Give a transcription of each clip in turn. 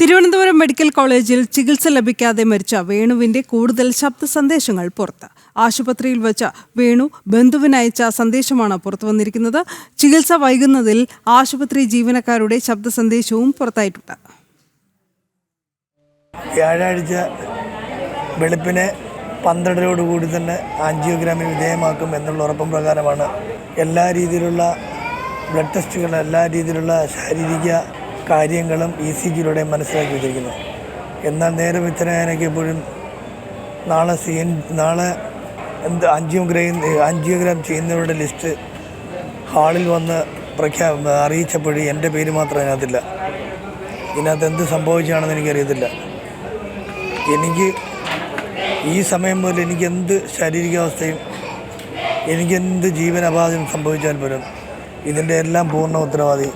Thiruvananthapuram medical കോളേജിൽ ചികിത്സ ലഭിക്കാതെ മരിച്ച വേണുവിന്റെ കൂടുതൽ ശബ്ദ സന്ദേശങ്ങൾ പുറത്ത്. ആശുപത്രിയിൽ വെച്ച വേണു ബന്ധുവിനയച്ച സന്ദേശമാണ് പുറത്തു വന്നിരിക്കുന്നത്. ചികിത്സ വൈകുന്നതിൽ ആശുപത്രി ജീവനക്കാരുടെ ശബ്ദ സന്ദേശവും പുറത്തായിട്ടുണ്ട്. വ്യാഴാഴ്ച വെളുപ്പിനെ പന്ത്രണ്ടരോടുകൂടി തന്നെ ആൻജിയോഗ്രാമിന് വിധേയമാക്കും എന്നുള്ള ഉറപ്പും പ്രകാരമാണ് എല്ലാ രീതിയിലുള്ള ബ്ലഡ് ടെസ്റ്റുകൾ എല്ലാ രീതിയിലുള്ള ശാരീരിക കാര്യങ്ങളും ഇ സി ജിയിലൂടെ മനസ്സിലാക്കി വെച്ചിരിക്കുന്നു. എന്നാൽ നേരെ വിത്തനായനൊക്കെപ്പോഴും നാളെ സി എൻ നാളെ എന്ത് ആൻജിയോഗ്രാം ആൻജിയോഗ്രാം ചെയ്യുന്നവരുടെ ലിസ്റ്റ് ഹാളിൽ വന്ന് പ്രഖ്യാ അറിയിച്ചപ്പോഴും എന്റെ പേര് മാത്രം അതിനകത്തില്ല. ഇതിനകത്ത് എന്ത് സംഭവിച്ചാണെന്ന് എനിക്കറിയത്തില്ല. എനിക്ക് ഈ സമയം മുതൽ എനിക്ക് എന്ത് ശാരീരികാവസ്ഥയും എനിക്കെന്ത് ജീവനപാതയും സംഭവിച്ചാൽ പോലും ഇതിന്റെ എല്ലാം പൂർണ ഉത്തരവാദി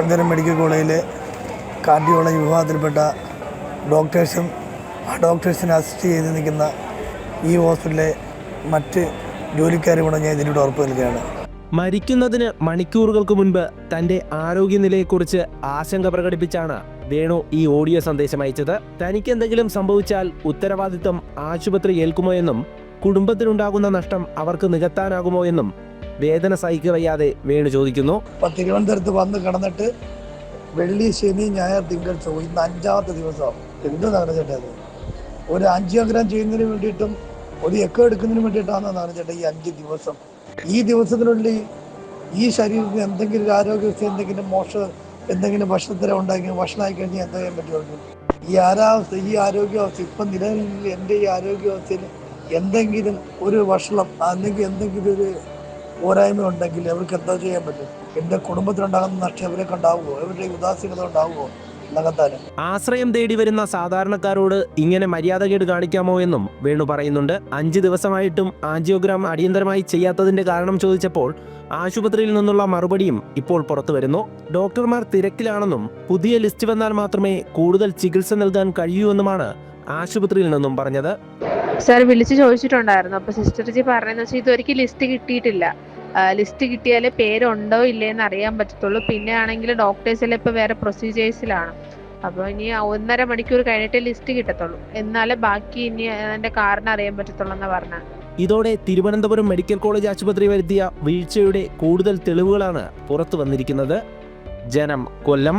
തിരുവനന്തപുരം മെഡിക്കൽ കോളേജിലെ കാർഡിയോളജി വിഭാഗത്തിൽപ്പെട്ട ഡോക്ടേഴ്സും ആ ഡോക്ടേഴ്സിനെ അസിസ്റ്റ് ചെയ്ത് നിൽക്കുന്ന ഈ ഹോസ്പിറ്റലിലെ മറ്റ് ജോലിക്കാരും കൂടെ ഞാൻ ഇതിലൂടെ ഉറപ്പ് നൽകുകയാണ് മരിക്കുന്നതിന് മണിക്കൂറുകൾക്ക് മുൻപ് തന്റെ ആരോഗ്യനിലയെക്കുറിച്ച് ആശങ്ക പ്രകടിപ്പിച്ചാണ് വേണു ഈ ഓഡിയോ സന്ദേശം അയച്ചത്. തനിക്ക് എന്തെങ്കിലും സംഭവിച്ചാൽ ഉത്തരവാദിത്വം ആശുപത്രി ഏൽക്കുമോ എന്നും കുടുംബത്തിനുണ്ടാകുന്ന നഷ്ടം അവർക്ക് നികത്താനാകുമോ എന്നും വേദന സഹിക്കവയ്യാതെ വേണു ചോദിക്കുന്നു. തിരുവനന്തപുരത്ത് വന്ന് കിടന്നിട്ട് വെള്ളി ശനി ഞായർ തിങ്കൾ ചൊവ്വ ഇന്ന് അഞ്ചാമത്തെ ദിവസം. എന്ത് നടന്നിട്ട് ഒരു ആൻജിയോഗ്രാം ചെയ്യുന്നതിന് വേണ്ടിയിട്ടും ഒരു എക്കോ എടുക്കുന്നതിന് വേണ്ടിയിട്ടാണ് നടന്നിട്ട് ഈ അഞ്ച് ദിവസം. ഈ ദിവസത്തിനുള്ളിൽ ഈ ശരീരത്തിന് എന്തെങ്കിലും ഒരു ആരോഗ്യവസ്ഥ എന്തെങ്കിലും മോശ എന്തെങ്കിലും ഭക്ഷണത്തില ഉണ്ടാക്കി ഭക്ഷണമായി കഴിഞ്ഞാൽ എന്താ ചെയ്യാൻ പറ്റുള്ളൂ ഈ ആരാവസ്ഥ ഈ ആരോഗ്യാവസ്ഥ ഇപ്പം നിലവിൽ എന്റെ ഈ ആരോഗ്യാവസ്ഥയിൽ എന്തെങ്കിലും ഒരു ഭക്ഷണം അല്ലെങ്കിൽ എന്തെങ്കിലും ഒരു പോരായ്മ ഉണ്ടെങ്കിൽ അവർക്ക് എന്താ ചെയ്യാൻ പറ്റും? എന്റെ കുടുംബത്തിനുണ്ടാകുന്ന നഷ്ടം ഇവരൊക്കെ ഉണ്ടാവുമോ ഇവരുടെ ഉദാസീനത ഉണ്ടാവുമോ ആശ്രയം തേടി വരുന്ന സാധാരണക്കാരോട് ഇങ്ങനെ മര്യാദകേട് കാണിക്കാമോ എന്നും വേണു പറയുന്നുണ്ട്. അഞ്ച് ദിവസമായിട്ടും ആൻജിയോഗ്രാം അടിയന്തരമായി ചെയ്യാത്തതിന്റെ കാരണം ചോദിച്ചപ്പോൾ ആശുപത്രിയിൽ നിന്നുള്ള മറുപടിയും ഇപ്പോൾ പുറത്തു വരുന്നു. ഡോക്ടർമാർ തിരക്കിലാണെന്നും പുതിയ ലിസ്റ്റ് വന്നാൽ മാത്രമേ കൂടുതൽ ചികിത്സ നൽകാൻ കഴിയൂ എന്നുമാണ് ആശുപത്രിയിൽ നിന്നും പറഞ്ഞത്. സാർ വിളിച്ചു ചോദിച്ചിട്ടുണ്ടായിരുന്നു. അപ്പൊ സിസ്റ്റർ ജി പറഞ്ഞു വെച്ചാൽ ലിസ്റ്റ് കിട്ടിയിട്ടില്ല. ലിസ്റ്റ് കിട്ടിയാലേ പേരുണ്ടോ ഇല്ലേന്ന് അറിയാൻ പറ്റത്തുള്ളൂ. പിന്നെ ആണെങ്കിൽ ഡോക്ടേഴ്സിൽ ഇപ്പൊ വേറെ പ്രൊസീജിയേഴ്സിലാണ് അപ്പോൾ ഇനി ഒന്നര മണിക്കൂർ കഴിഞ്ഞിട്ട് ലിസ്റ്റ് കിട്ടത്തുള്ളൂ. എന്നാലേ ബാക്കി ഇനി അതിന്റെ കാരണം അറിയാൻ പറ്റത്തുള്ളൂ എന്ന് പറഞ്ഞത് ഇതോടെ തിരുവനന്തപുരം മെഡിക്കൽ കോളേജ് ആശുപത്രി വരുത്തിയ വീഴ്ചയുടെ കൂടുതൽ തെളിവുകളാണ് പുറത്തു വന്നിരിക്കുന്നത്. ജനം കൊല്ലം